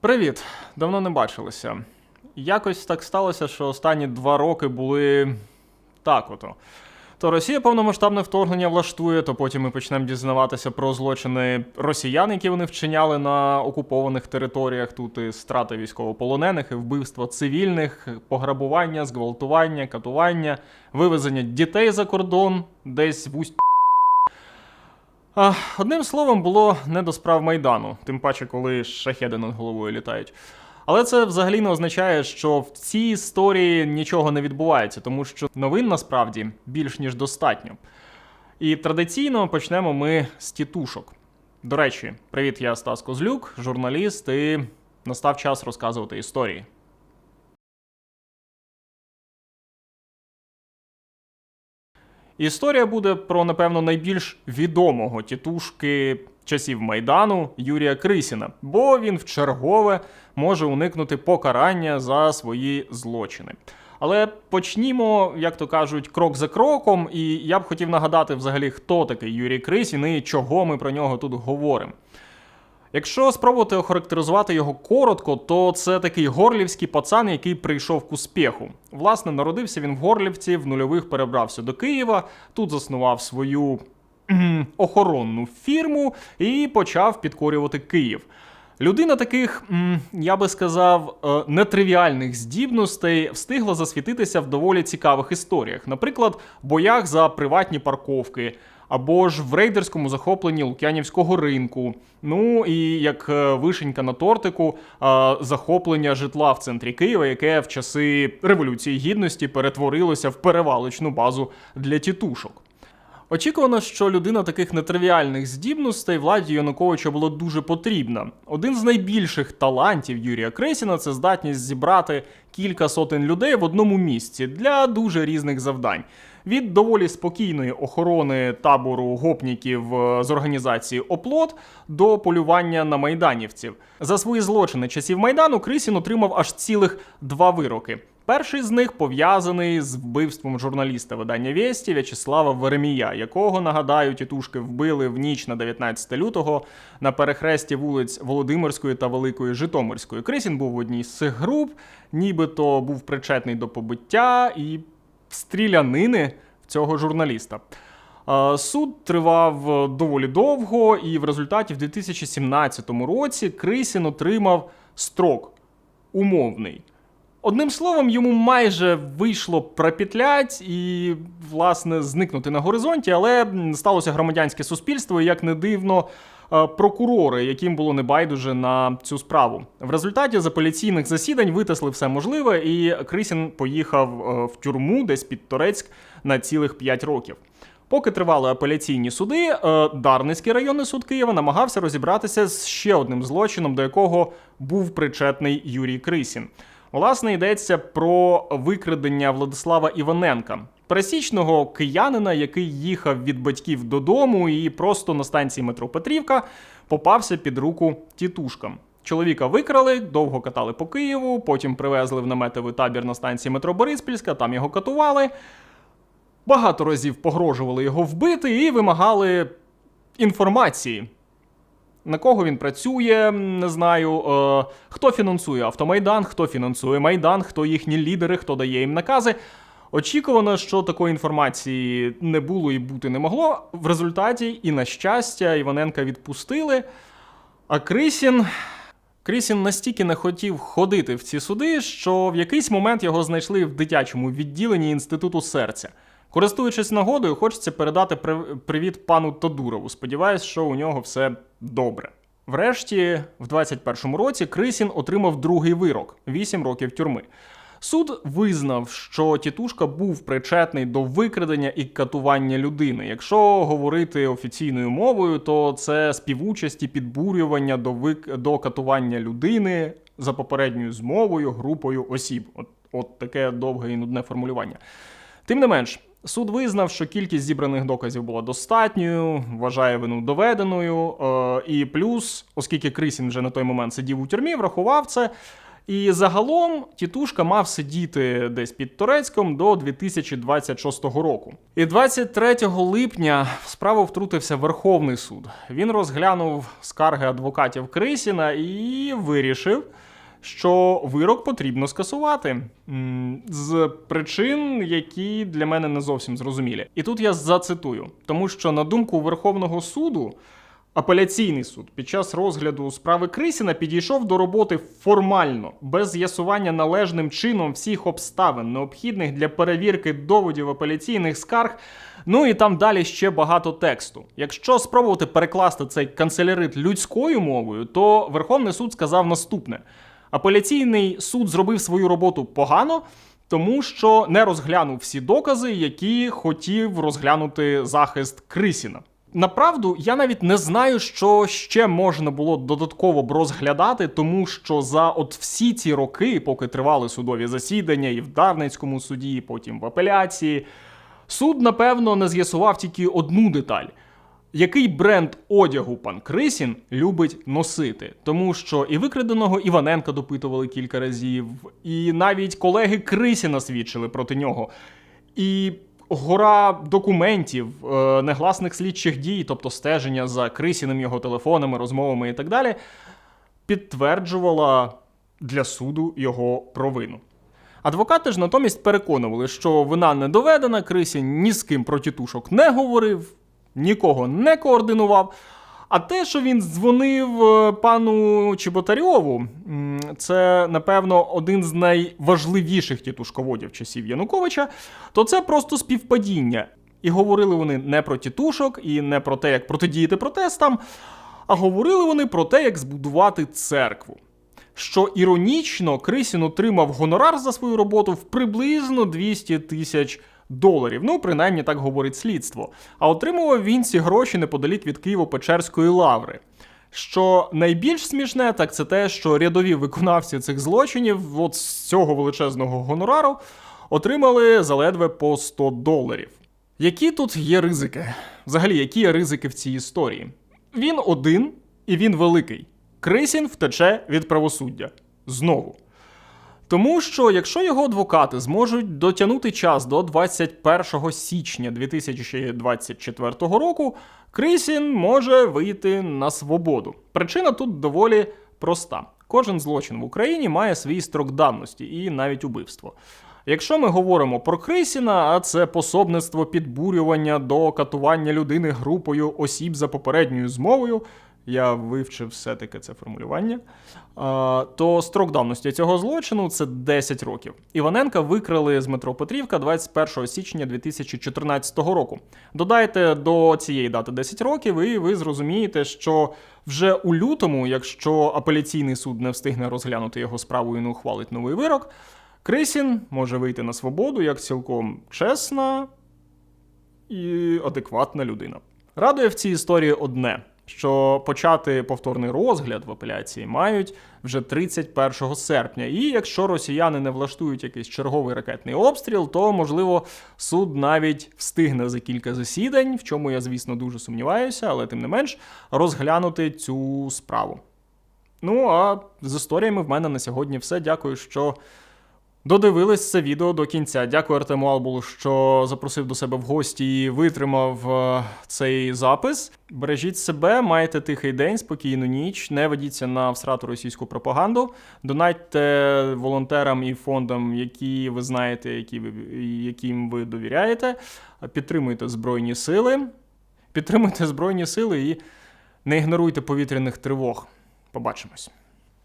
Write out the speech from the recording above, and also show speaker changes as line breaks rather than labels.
Привіт! Давно не бачилися. Якось так сталося, що останні два роки були так ото. То Росія повномасштабне вторгнення влаштує, то потім ми почнемо дізнаватися про злочини росіян, які вони вчиняли на окупованих територіях. Тут і страти військовополонених, і вбивства цивільних, пограбування, зґвалтування, катування, вивезення дітей за кордон, десь в усть. Одним словом, було не до справ Майдану, тим паче, коли шахеди над головою літають. Але це взагалі не означає, що в цій історії нічого не відбувається, тому що новин насправді більш ніж достатньо. І традиційно почнемо ми з тітушок. До речі, привіт, я Стас Козлюк, журналіст, і настав час розказувати історії. Історія буде про, напевно, найбільш відомого тітушки часів Майдану Юрія Крисіна, бо він вчергове може уникнути покарання за свої злочини. Але почнімо, як то кажуть, крок за кроком, і я б хотів нагадати взагалі, хто такий Юрій Крисін і чого ми про нього тут говоримо. Якщо спробувати охарактеризувати його коротко, то це такий горлівський пацан, який прийшов к успіху. Власне, народився він в Горлівці, в нульових перебрався до Києва, тут заснував свою охоронну фірму і почав підкорювати Київ. Людина таких, я би сказав, е, нетривіальних здібностей встигла засвітитися в доволі цікавих історіях, наприклад, боях за приватні парковки. Або ж в рейдерському захопленні Лук'янівського ринку. Ну і як е, вишенька на тортику, е, захоплення житла в центрі Києва, яке в часи Революції Гідності перетворилося в перевалочну базу для тітушок. Очікувано, що людина таких нетривіальних здібностей владі Януковича було дуже потрібна. Один з найбільших талантів Юрія Кресіна це здатність зібрати кілька сотень людей в одному місці для дуже різних завдань. Від доволі спокійної охорони табору гопніків е, з організації Оплот до полювання на майданівців. За свої злочини часів майдану Крисін отримав аж цілих два вироки. Перший з них пов'язаний з вбивством журналіста видання Вєсті В'ячеслава Веремія, якого нагадаю, тітушки вбили в ніч на 19 лютого на перехресті вулиць Володимирської та Великої Житомирської. Крисін був в одній з цих груп, нібито був причетний до побиття і стрілянини в цього журналіста. Е, Суд тривав е, доволі довго, і в результаті в 2017 році Крисін отримав строк умовний. Одним словом, йому майже вийшло пропетлять і, власне, зникнути на горизонті, але сталося громадянське суспільство, і, як не дивно, прокурори, яким було небайдуже на цю справу. В результаті з апеляційних засідань витисли все можливе, і Крисін поїхав е, в тюрму десь під Торецьк на цілих 5 років. Поки тривали апеляційні суди, е, Дарницький районний суд Києва намагався розібратися з ще одним злочином, до якого був причетний Юрій Крисін. Власне, йдеться про викрадення Владислава Іваненка, пересічного киянина, який їхав від батьків додому і просто на станції метро Петрівка попався під руку тітушкам. Чоловіка викрали, довго катали по Києву, потім привезли в наметовий табір на станції метро Бориспільська, там його катували. Багато разів погрожували його вбити і вимагали інформації. На кого він працює, не знаю. Е, хто фінансує Автомайдан, хто фінансує Майдан, хто їхні лідери, хто дає їм накази. Очікувано, що такої інформації не було і бути не могло. В результаті, і на щастя, Іваненка відпустили. А Крисін. Крисін настільки не хотів ходити в ці суди, що в якийсь момент його знайшли в дитячому відділенні інституту серця. Користуючись нагодою, хочеться передати привіт пану Тодурову. Сподіваюсь, що у нього все добре. Врешті, в 21-му році, Крисін отримав другий вирок 8 років тюрми. Суд визнав, що тітушка був причетний до викрадення і катування людини. Якщо говорити офіційною мовою, то це співучасть і підбурювання до вик... до катування людини за попередньою змовою групою осіб. От, от таке довге і нудне формулювання. Тим не менш, суд визнав, що кількість зібраних доказів була достатньою, вважає вину доведеною. Е, і плюс, оскільки Крисін вже на той момент сидів у тюрмі, врахував це І загалом тітушка мав сидіти десь під Турецьком до 2026 року. І 23 липня в справу втрутився Верховний суд. Він розглянув скарги адвокатів Крисіна і вирішив, що вирок потрібно скасувати з причин, які для мене не зовсім зрозумілі. І тут я зацитую, тому що на думку Верховного суду. Апеляційний суд під час розгляду справи Крисіна підійшов до роботи формально, без з'ясування належним чином всіх обставин, необхідних для перевірки доводів апеляційних скарг. Ну і там далі ще багато тексту. Якщо спробувати перекласти цей канцелярит людською мовою, то Верховний суд сказав наступне: апеляційний суд зробив свою роботу погано. Тому що не розглянув всі докази, які хотів розглянути захист Крисіна. Направду, я навіть не знаю, що ще можна було додатково б розглядати, тому що за от всі ці роки, поки тривали судові засідання, і в Дарницькому суді, і потім в апеляції, суд, напевно, не з'ясував тільки одну деталь. Який бренд одягу пан Крисін любить носити, тому що і викраденого Іваненка допитували кілька разів, і навіть колеги Крисіна свідчили проти нього. І гора документів, е, негласних слідчих дій, тобто стеження за Крисіним, його телефонами, розмовами і так далі, підтверджувала для суду його провину. Адвокати ж натомість переконували, що вина не доведена, Крисін ні з ким про тітушок не говорив, нікого не координував. А те, що він дзвонив е, пану Чеботарьову, це, напевно, один з найважливіших тітушководів часів Януковича, то це просто співпадіння. І говорили вони не про тітушок і не про те, як протидіяти протестам, а говорили вони про те, як збудувати церкву. Що іронічно, Крисін отримав гонорар за свою роботу в приблизно 200 тисяч доларів. Ну, принаймні так говорить слідство. А отримував він ці гроші неподалік від Києво-Печерської лаври. Що найбільш смішне, так це те, що рядові виконавці цих злочинів, от з цього величезного гонорару, отримали заледве по 100 доларів. Які тут є ризики? Взагалі, які є ризики в цій історії? Він один і він великий. Крисін втече від правосуддя. Знову. Тому що якщо його адвокати зможуть дотягнути час до 21 січня 2024 року, Крисін може вийти на свободу. Причина тут доволі проста: кожен злочин в Україні має свій строк давності і навіть убивство. Якщо ми говоримо про Крисіна, а це пособництво підбурювання до катування людини групою осіб за попередньою змовою, я вивчив все-таки це формулювання, то строк давності цього злочину це 10 років. Іваненка викрили з метро Петрівка 21 січня 2014 року. Додайте до цієї дати 10 років, і ви зрозумієте, що вже у лютому, якщо апеляційний суд не встигне розглянути його справу і не ухвалить новий вирок, Крисін може вийти на свободу як цілком чесна і адекватна людина. Радує в цій історії одне. Що почати повторний розгляд в апеляції мають вже 31 серпня. І якщо росіяни не влаштують якийсь черговий ракетний обстріл, то можливо суд навіть встигне за кілька засідань, в чому я, звісно, дуже сумніваюся, але тим не менш розглянути цю справу. Ну а з історіями в мене на сьогодні все. Дякую, що Додивились це відео до кінця. Дякую Артему Албулу, що запросив до себе в гості і витримав е, цей запис. Бережіть себе, майте тихий день, спокійну ніч, не ведіться на всрату російську пропаганду. Донатьте волонтерам і фондам, які ви знаєте, які ви, яким ви довіряєте. Підтримуйте Збройні Сили. Підтримуйте Збройні Сили і не ігноруйте повітряних тривог. Побачимось.